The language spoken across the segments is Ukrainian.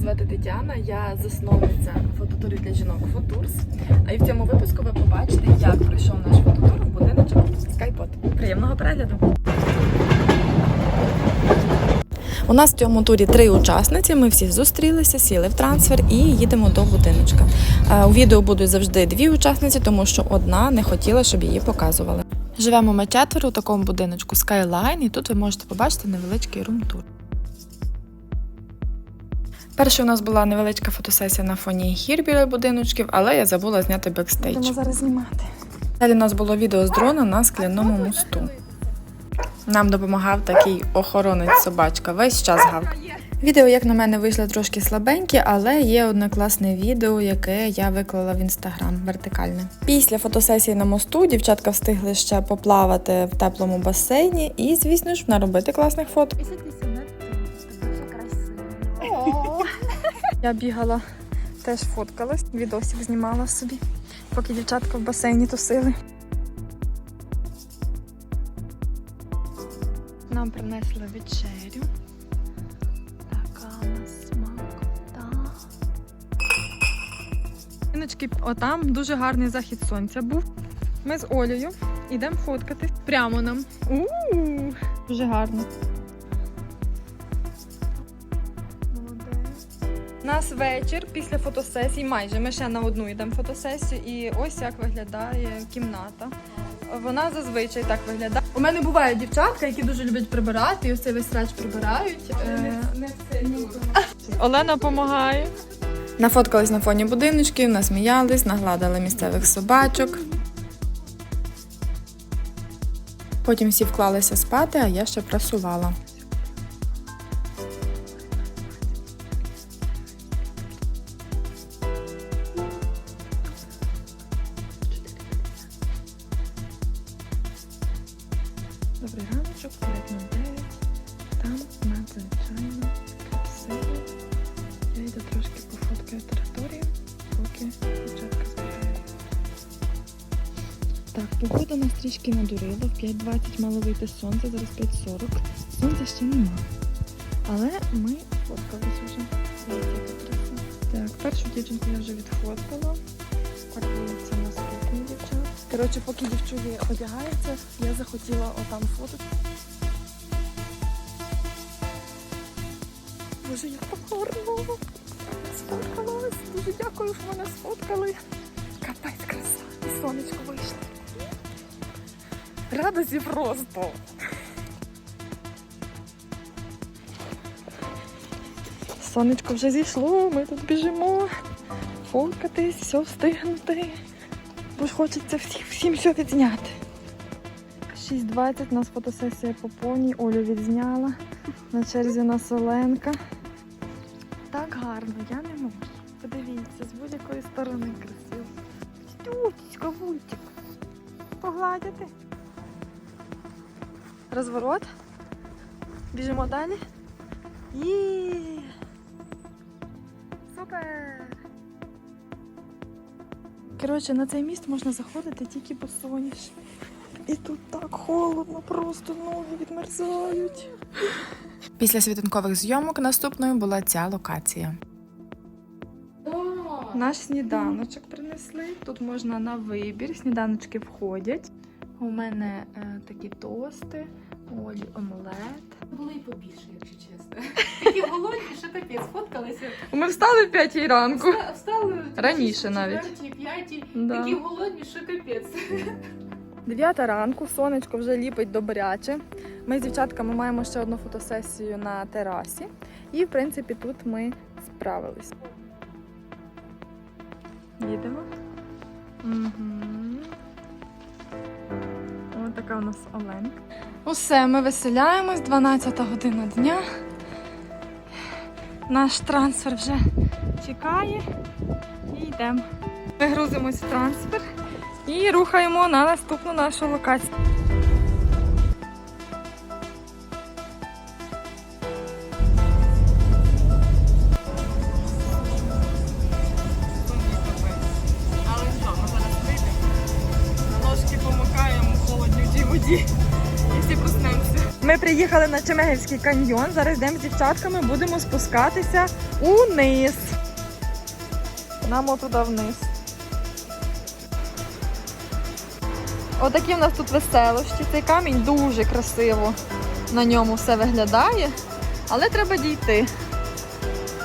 звати Тетяна, я засновниця фототурів для жінок Фотурс. І в цьому випуску ви побачите, як пройшов наш фототур в будиночок Скайпот. Приємного перегляду! У нас в цьому турі три учасниці. Ми всі зустрілися, сіли в трансфер і їдемо до будиночка. Е, У відео будуть завжди дві учасниці, тому що одна не хотіла, щоб її показували. Живемо ми четверо у такому будиночку Skyline, і тут ви можете побачити невеличкий рум-тур. Перше у нас була невеличка фотосесія на фоні гір біля будиночків, але я забула зняти бекстейдж. Будемо зараз знімати. Далі у нас було відео з дрона на скляному мосту. Нам допомагав такий охоронець собачка, весь час гавкає. Відео, як на мене, вийшло трошки слабенькі, але є одне класне відео, яке я виклала в інстаграм вертикальне. Після фотосесії на мосту дівчатка встигли ще поплавати в теплому басейні і, звісно ж, наробити класних фото. Я бігала, теж фоткалась, відосик знімала собі, поки дівчатка в басейні тусили. Нам принесли вечерю. Така у нас смакота. Іночки, отам дуже гарний захід сонця був. Ми з Олею йдемо фоткатись. Прямо нам. У-у-у, Дуже гарно. Нас вечір після фотосесії, майже ми ще на одну йдемо фотосесію, і ось як виглядає кімната. Вона зазвичай так виглядає. У мене бувають дівчатка, які дуже люблять прибирати, і ось цей весь срач прибирають. Е, Олена допомагає. Нафоткались на фоні будиночків, насміялись, нагладили місцевих собачок. Потім всі вклалися спати, а я ще прасувала. Раночок, 5.09. Там надзвичайно красиво. Я йду трошки пофоткаю територію, поки дівчатка збирають. Так, погода нас трішки надурила. В 5.20 мало вийти сонце, зараз 5.40. Сонця ще нема. Але ми фоткались вже. Так, першу дівчинку я вже відфоткала. Наступні дівчат. Коротше, поки дівчулі одягаються, я захотіла отам фото. Боже, як там гарно! Сфоткалась. Дуже дякую, що мене сфоткали. Капець краса. І сонечко вийшло. Радості просто. Сонечко вже зійшло, ми тут біжимо. Фоткатись, все встигнути. Бо ж хочеться всіх, всім все відзняти. 6.20 у нас фотосесія по поні, Олю відзняла. На черзі нас Оленка. Так гарно, я не можу. Подивіться, з будь-якої сторони красиво. Стючка, вультик. Погладяти. Розворот. Біжимо далі. Є. Супер! Коротше, на цей міст можна заходити тільки босоніж. І тут так холодно, просто ноги відмерзають. Після світанкових зйомок наступною була ця локація. Наш сніданочок принесли. Тут можна на вибір. Сніданочки входять. У мене е, такі тости, Олі омлет. Було і побільше, якщо чесно. Такі голодні, що капець, фоткалися. Ми встали в п'ятій ранку. Вста- Встали Раніше навіть. Да. Такі голодні, що капець. Дев'ята ранку, сонечко вже ліпить добряче. Ми з дівчатками маємо ще одну фотосесію на терасі. І, в принципі, тут ми справились. Їдемо. Угу. Ось така у нас Оленка. Усе, ми веселяємось, 12 година дня. Наш трансфер вже чекає і йдемо. Ми грузимось в трансфер. І рухаємо на наступну нашу локацію. Вийдемо, помикаємо в холодній воді проснемося. Ми приїхали на Чемегівський каньйон. Зараз йдемо з дівчатками, будемо спускатися униз. Нам отуда вниз. Отакі в нас тут веселощі. Цей камінь дуже красиво. На ньому все виглядає, але треба дійти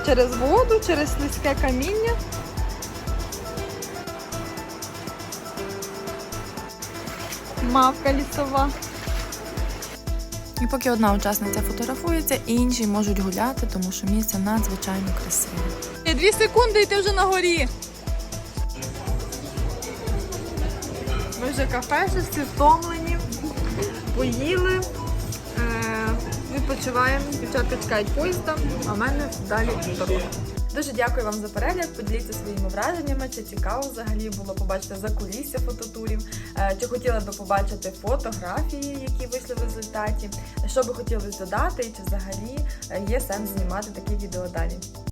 через воду, через слизьке каміння. Мавка лісова. І поки одна учасниця фотографується, інші можуть гуляти, тому що місце надзвичайно красиве. Дві секунди, і ти вже на горі. Ми вже кафешечці, втомлені, поїли, е, відпочиваємо. Дівчатка чекають поїзда, а в мене далі дорога. Дуже дякую вам за перегляд. Поділіться своїми враженнями, чи цікаво взагалі було побачити за кулісся фототурів, е, чи хотіли би побачити фотографії, які вийшли в результаті, що би хотілося додати, і чи взагалі е, є сенс знімати такі відео далі.